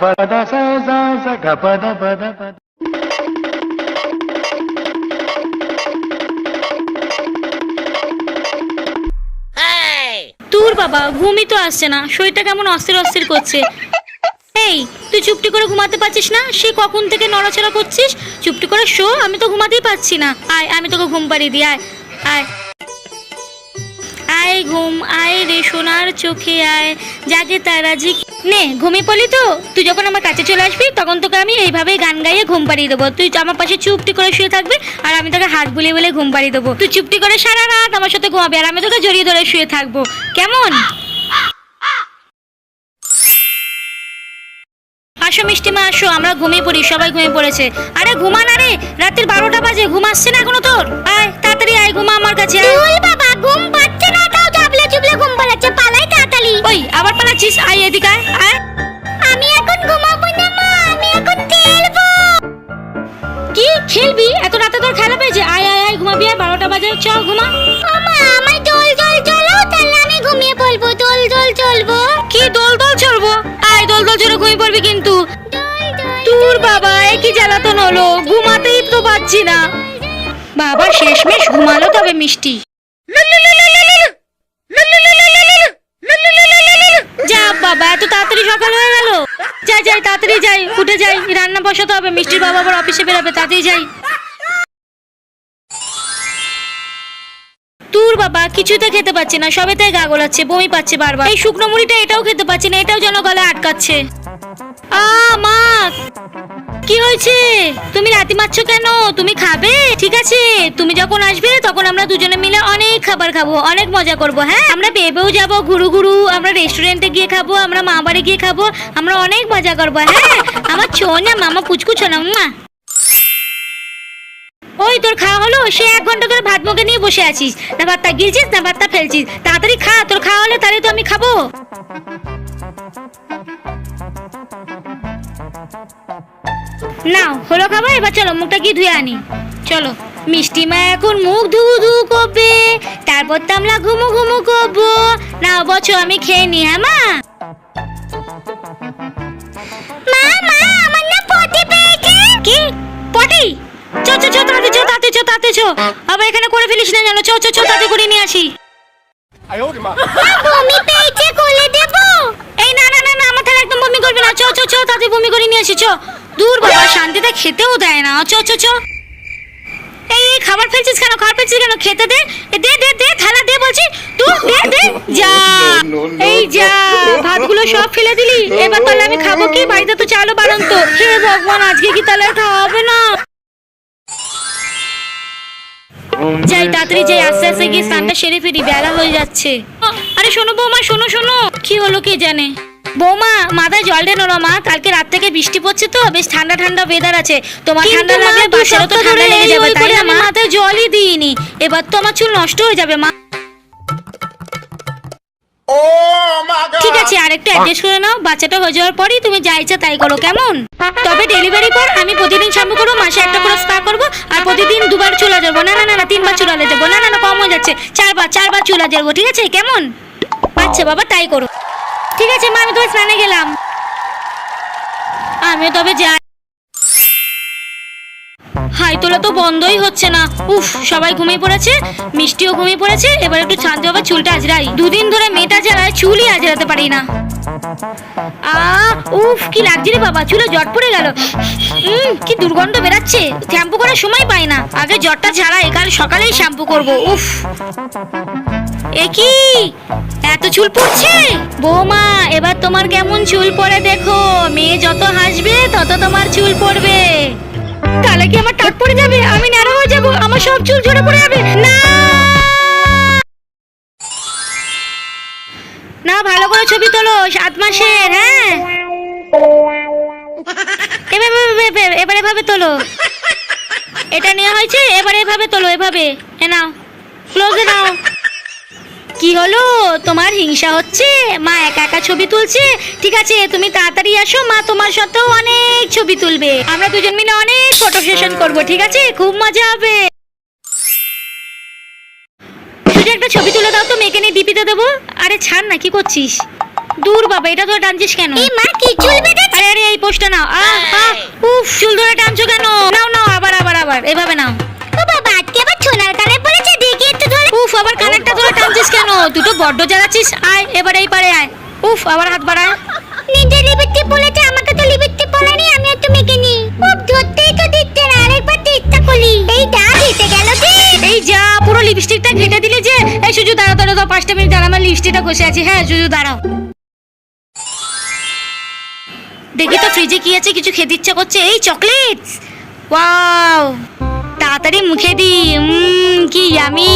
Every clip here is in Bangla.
sa sa ga pa da pa তোর বাবা ঘুমই তো আসছে না। শরীরটা কেমন অস্থির অস্থির করছে। এই তুই চুপটি করে ঘুমাতে পারছিস না? সে কখন থেকে নড়াচড়া করছিস? চুপটি করে শো আমি তো ঘুমাতেই পারছি না। আয় আমি তোকে ঘুম পাড়িয়ে দিই আয় আয়। আয় ঘুম, আয় রে সোনার চোখে আয়। জাগে তারা ঝিক নে, ঘুমিয়ে পড়লি তো? তুই যখন আমার কাছে চলে আসবি, তখন তোকে আমি এইভাবেই গান গাইয়ে ঘুম পাড়িয়ে দেবো। তুই আমার পাশে চুপটি করে শুয়ে থাকবি আর আমি তোকে হাত বুলিয়ে বলে ঘুম পাড়িয়ে দেবো। তুই চুপটি করে সারা রাত আমার সাথে ঘুমাবি আর আমি তোকে জড়িয়ে ধরে শুয়ে থাকব। কেমন? আসো মিষ্টি মা, আসো, আমরা ঘুমিয়ে পড়ি, সবাই ঘুমিয়ে পড়েছে। আরে ঘুমা না রে রাতের বারোটা বাজে, ঘুম আসছে না এখনও তোর? আয়, তাড়াতাড়ি আয়, ঘুমা আমার কাছে বাবা, ঘুম চল ঘুমা। আমা আমায় দোল দোল চলো, তাহলে আমি ঘুমিয়ে পড়ব। দোল দোল চলবো। কি দোল দোল চলবো? আয়, দোল দোল চলে, ঘুমিয়ে পড়বি কিন্তু। তোর বাবা, এ কি জ্বালাতন হলো? ঘুমাতেই তো পাচ্ছি না। বাবা, শেষমেশ ঘুমালো তবে মিষ্টি। যা বাবা, এত তাড়াতাড়ি সকাল হয়ে গেল। যাই যাই, তাড়াতাড়ি যাই, উঠে যাই, রান্না বসাতে হবে। মিষ্টির বাবা আবার অফিসে বেরোবে, তাড়াতাড়ি যাই। বাবা কিছুতে খেতে পাচ্ছে না, সবে তাই গা গোলাচ্ছে, বমি পাচ্ছে বারবার। এই শুকনো মুড়িটা এটাও খেতে পাচ্ছে না, এটাও যেন গলায় আটকাচ্ছে। আ, মা! কি হয়েছে? তুমি রাতি মারছ কেন? তুমি খাবে? ঠিক আছে। তুমি যখন আসবে, তখন আমরা দুজনে মিলে অনেক খাবার খাব, অনেক মজা করব হ্যাঁ? আমরা বেবেও যাব, ঘুরু ঘুরু, আমরা রেস্টুরেন্টে গিয়ে খাব, আমরা মা বাড়ি গিয়ে খাব, আমরা অনেক মজা করব হ্যাঁ? আমার ছো না মামা পুচকু না মা ওই তোর খাওয়া হলো? সে এক ঘণ্টা ধরে ভাত মুখে নিয়ে বসে আছিস। না ভাতটা গিলছিস, না ভাতটা ফেলছিস। তাড়াতাড়ি খা, তোর খাওয়া হলে তাহলে তো আমি খাব। নাও, হলো খাবার এবার চলো মুখটা গিয়ে ধুয়ে আনি। চলো, মিষ্টি মা এখন মুখ ধু ধু করবে, তারপর তো আমরা ঘুমু ঘুমু করব। না বছর আমি খেয়ে নি হ্যাঁ মা? মা মা, আমার না পটি কি? পটি? চ চ চ তাতে চ তাতে চ তাতে চ। আবার এখানে করে ফেলিস না জানো চ চ চ তাতে করে নিয়ে আসি। বমি পেয়েছে কোলে দেব। এই না না না না আমার একদম বমি করবি না। চ চ চ তাতে বমি করে নিয়ে আসি চ। দূর বাবা শান্তিতে খেতেও দেয় না। চ চ চ। এই খাবার ফেলছিস কেন? খাবার ফেলছিস কেন? খেতে দে দে দে দে থালা দে বলছি। তুই দে দে যা। এই যা ভাতগুলো সব ফেলে দিলি। এবার তাহলে আমি খাব কি? বাড়িতে তো চালও বাড়ন্ত হে ভগবান আজকে কি তাহলে খাওয়া হবে না? যাই তাড়াতাড়ি যাই আস্তে আস্তে গিয়ে স্নানটা সেরে ফিরি বেলা হয়ে যাচ্ছে। আরে শোনো বৌমা শোনো শোনো। কি হলো কে জানে? বৌমা মাথায় জল ঢেলো না মা কালকে রাত থেকে বৃষ্টি পড়ছে তো বেশ ঠান্ডা ঠান্ডা ওয়েদার আছে। তোমার ঠান্ডা লাগলে বাসারও তো ঠান্ডা লেগে যাবে তাই না মা? মাথায় জলই দিইনি। এবার তো আমার চুল নষ্ট হয়ে যাবে মা। ঠিক আছে আরেকটা অ্যাডজাস্ট করে নাও। বাচ্চাটা হয়ে যাওয়ার পরই তুমি যা ইচ্ছা তাই করো কেমন? তবে ডেলিভারি পর আমি প্রতিদিন শ্যাম্পু করব, মাসে একটা করে স্পা করব, আর প্রতিদিন দুবার চুলা যাব না না না না, তিনবার চুলা যাব না না না, কম হয়ে যাচ্ছে। চারবার চারবার চুলা যাব ঠিক আছে? কেমন? আচ্ছা বাবা, তাই করো। ঠিক আছে, মা, আমি তোমার স্নানে গেলাম। আমি তবে যাই। হাই তোলা তো বন্ধই হচ্ছে না। উফ সবাই ঘুমিয়ে পড়েছে মিষ্টিও ঘুমিয়ে পড়েছে এবার একটু শান্তিভাবে চুলটা আজরাই দুদিন ধরে মেয়েটা জ্বালায় চুলই আজরাতে পারি না। আ উফ কি লাগছে রে বাবা চুলে জট পড়ে গেল। উম, কি দুর্গন্ধ বেরাচ্ছে। শ্যাম্পু করার সময় পাই না। আগে জটটা ঝাড়াই কাল সকালেই শ্যাম্পু করব উফ। এ কি? এত চুল পড়ছে? বৌমা এবার তোমার কেমন চুল পড়ে দেখো। মেয়ে যত হাসবে তত তোমার চুল পড়বে। তাহলে কি আমার টাক পড়ে যাবে? আমি ন্যাড়া হয়ে যাব আমার সব চুল ঝরে পড়ে যাবে। না! না ভালো করে ছবি তোলো সাত মাসের হ্যাঁ? এভাবে, এবার এভাবে তোলো। এটা নেওয়া হয়েছে এবার এভাবে তোলো এভাবে। এ নাও ক্লোজে নাও। কি হলো? তোমার হিংসা হচ্ছে? মা একা একা ছবি তুলছে? ঠিক আছে তুমি তাড়াতাড়ি আসো মা তোমার সাথেও অনেক ছবি তুলবে। আমরা দুজন মিলে অনেক ফটো সেশন করব ঠিক আছে? খুব মজা হবে। শুধু একটা ছবি তুলে দাও তো মেয়েকে নিয়ে ডিপিতে দেবো। আরে ছাড় না কি করছিস? দূর বাবা এটা তো টানছিস কেন? এই মা কি চুল বেঁধেছে আরে আরে এই পোস্টটা নাও। আহ উফ চুল ধরে টানছো কেন? নাও নাও আবার আবার আবার এভাবে নাও। ও বাবা আজকে আবার সোনার কানে পড়েছে দেখি একটু ধরে। উফ আবার কানেরটা ধরে টানছিস কেন তুই তো বড্ড জ্বালাচ্ছিস। আয় এবার এই পারে আয়। উফ আবার হাত বাড়ায়। নিজে লিপস্টিক বলেছে আমাকে তো লিপস্টিক বলেনি আমি একটু মেখে নি উফ ধরতেই তো দিচ্ছে না আরেকবার চেষ্টা করি। এই দা দিতে গেল যে এই যা পুরো লিপস্টিকটা ঘেটে দিলে যে। এই সুজু দাঁড়াও দাঁড়াও দাঁড়াও, পাঁচটা মিনিট দাঁড়া আমার লিপস্টিকটা ঘষে আছে। হ্যাঁ সুজু দাঁড়াও। দেখি তো ফ্রিজে কি আছে কিছু খেতে ইচ্ছা করছে। এই চকলেট ওয়াও তাড়াতাড়ি মুখে দি। উম, কি ইয়ামি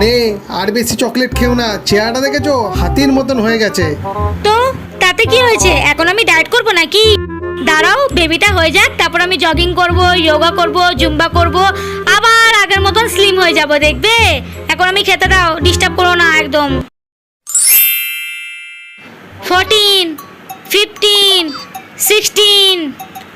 আরে, আর বেশি চকলেট খেও না। চেহারাটা দেখেছ? হাতির মতন হয়ে গেছে। তো, তাতে কি হয়েছে? এখন আমি ডায়েট করব নাকি? দাঁড়াও বেবিটা হয়ে যাক, তারপর আমি জগিং করব যোগা করব জুম্বা করব, আবার আগের মতন স্লিম হয়ে যাব, দেখবে? এখন আমি খেতে দাও ডিস্টার্ব করো না একদম। ফোরটিন ফিফটিন সিক্সটিন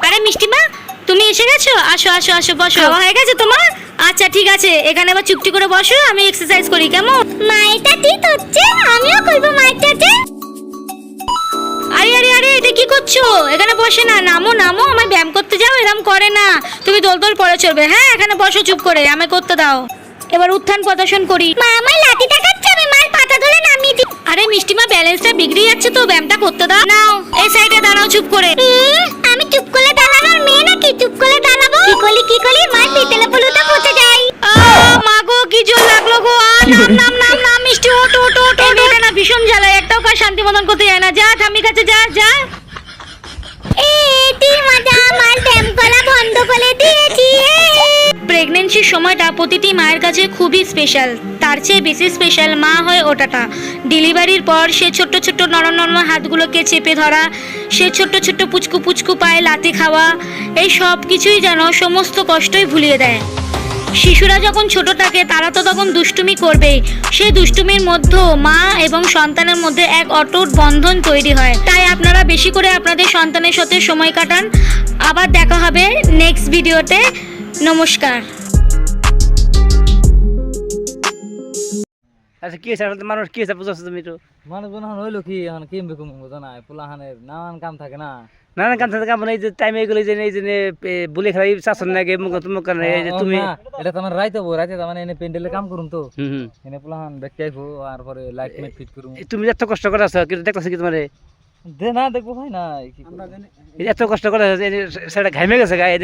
আরে মিষ্টিমা তুমি এসে গেছো? আসো আসো আসো বসো। খাওয়া হয়ে গেছে তোমার? আচ্ছা ঠিক আছে। এখানে আবার চুপটি করে বসো আমি এক্সারসাইজ করি কেমন? মাইটা ঠিক হচ্ছে আমিও করব মাইটাতে। আরে আরে আরে এটা কি করছ? এখানে বসে না নামো নামো আমার ব্যায়াম করতে যাও এরম করে না। তুমি দোল দোল পরে চলবে হ্যাঁ এখানে বসো চুপ করে আমি করতে দাও। এবার উত্থান প্রদর্শন করি। মা আমার লাঠি দেখাচ্ছে আমি মার পাতা ধরে নামিয়ে দি আরে মিষ্টিমা ব্যালেন্সটা বিগড়ে যাচ্ছে তো ব্যায়ামটা করতে দাও। নাও এই সাইডে দাঁড়াও চুপ করে। আমি চুপ করে দাঁড়ানোর মেয়ে নাকি চুপ করে দাঁড়াবো? কি করলি কি করলি? মার পিতলে পুলুতে পচে যাই মা গো কি জোর লাগল গো? আ, নাম নাম নাম নাম মিষ্টি ওট ওট ওট ওট না ভীষণ জ্বালায়। একটাও কাজ শান্তি মতন করতে যায় না। যা ঠাম্মি কাছে যা যা। মায়ের কাছে খুবই স্পেশাল তার চেয়ে বেশি স্পেশাল মা হয় ওটাটা। ডেলিভারির পর সে ছোট্ট ছোট্ট নরম নরম হাতগুলোকে চেপে ধরা, সে ছোট্ট ছোট্ট পুচকু পুচকু পায়ে লাতি খাওয়া, এই সব কিছুই যেন সমস্ত কষ্টই ভুলিয়ে দেয়। শিশুরা যখন ছোট থাকে, তারা তো তখন দুষ্টুমি করবে সেই দুষ্টুমির মধ্যেও মা এবং সন্তানের মধ্যে এক অটুট বন্ধন তৈরি হয়। তাই আপনারা বেশি করে আপনাদের সন্তানের সাথে সময় কাটান। আবার দেখা হবে নেক্সট ভিডিওতে নমস্কার। আচ্ছা কি হয়েছে? মানুষ কি হয়েছে বুঝাচ্ছ তুমি তো মানুষ মনে হয় হইল কি এখন কি বেকুম বোঝা নাই। পোলাহানের নানান কাম থাকে না। নানান কাম থাকে কাম এই যে টাইম এগুলো এই যে এই যে বুলি খেলা এই শাসন নাগে মুখ তুমি কেন এই যে তুমি এটা তো আমার রাইতে হব রাইতে মানে এনে পেন্ডেলে কাম করুন তো। হুম হুম। এনে পোলাহান ব্যক্তি আইবো আর পরে লাইট মেট ফিট করুম। তুমি এত কষ্ট করে আছো কিন্তু দেখতেছি কি তোমার? দে না দেখব ভাই না এত কষ্ট করে সেটা ঘামে গেছে গায়ে